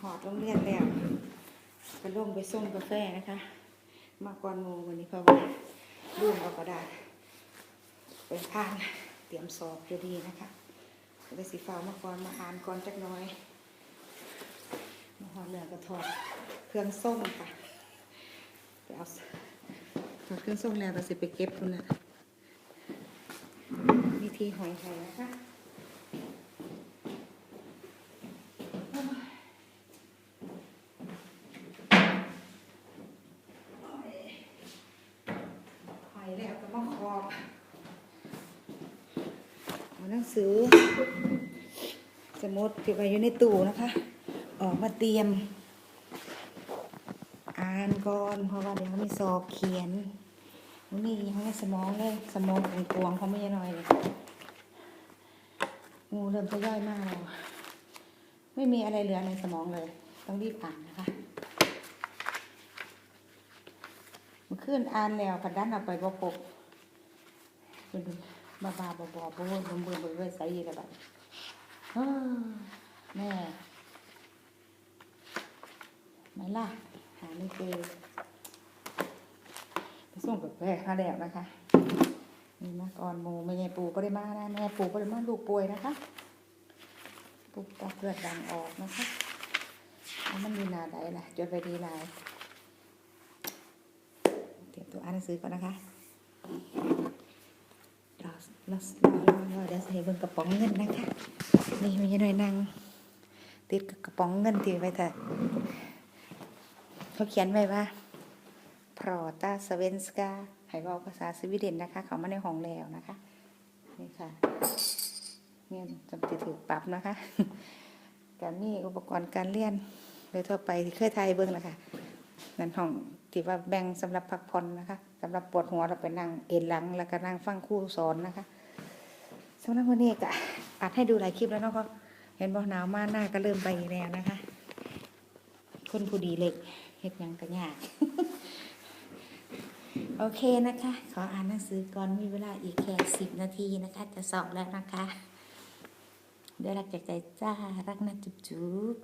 หอดโรงเรียนแล้วก็ลงไปส่งกาแฟนะคะ มาก่อนโมวันนี้เพราะว่าลืมเอากระดาษไปผ่านเตรียมสอบอยู่ดีนะคะก็เลยสีฟ้ามาก่อนมาอ่านก่อนจักน้อยมาหอเหลือก็ถอดเครื่องส้มค่ะไปเอาถอดเครื่องส้มแล้วก็สิไปเก็บคุณนะวิธีหอยไข่นะคะ หอยแล้วก็มาค อบเอาหนังสือ สมุดที่ไว้อยู่ในตู้นะคะ ออกมาเตรียม อ่านก่อน เพราะว่าเดี๋ยวมีสอบเขียนมันมียังในสมองเลยสมองของกวงเขาไม่ยน้อยเลยงูเริ่มจะย่อยมากแล้วไม่มีอะไรเหลือในสมองเลย ต้องรีบอ่านนะคะเมื่อคืนอ่านแล้วพัดดันเอาไปบ่ปก เป็นบาบาบอบอบวนบนเบื่อเบื่อใส่ยีระบาดเอ้อแม่ไม่ล่ะ หาไม่เจอไปส่งกับแม่มาแล้วนะคะนี่นะก่อนโมไม่ใช่ปู่ก็ได้มานะแม่ปู่ก็ได้มาลูกป่วยนะคะปู่ตับเลือดดังออกนะคะแล้วมันมีนาใดล่ะจดไปดีหลายเตรียมตัวอ่านหนังสือก่อนนะคะ รอรอรอรอรอเดี๋ยวใส่เบิ่งกระป๋องเงินนะคะ นี่มีหน่อยนางติดกับกระป๋องเงินที่ไว้แต่เขาเขียนไว้ว่าพรอตาสเวนสกาให้เว้าภาษาสวีเดนนะคะ เขามาในห้องแล้วนะคะ นี่ค่ะเนี่ยจำติถูกปรับนะคะการมีอุปกรณ์การเรียนโดยทั่วไปที่เคยไทยเบิ่งนะคะนั่นห้องที่ว่าแบ่งสำหรับพักผ่อนนะคะสำหรับปวดหัวเราไปนั่งเอ็นหลังแล้วก็นั่งฟังครู่สอนนะคะ สำหรับวันนี้ก็อัดให้ดูหลายคลิปแล้วเนาะก็เห็นบอกหนาวมากหน้าก็เริ่มไปแล้วนะคะ คนผู้ดีเล็กเห็ดยังกระยากโอเคนะคะ ขออ่านหนังสือก่อนมีเวลาอีกแค่สิบนาทีนะคะ จะสอบแล้วนะคะด้วยรักจากใจจ้า รักนะจุ๊บ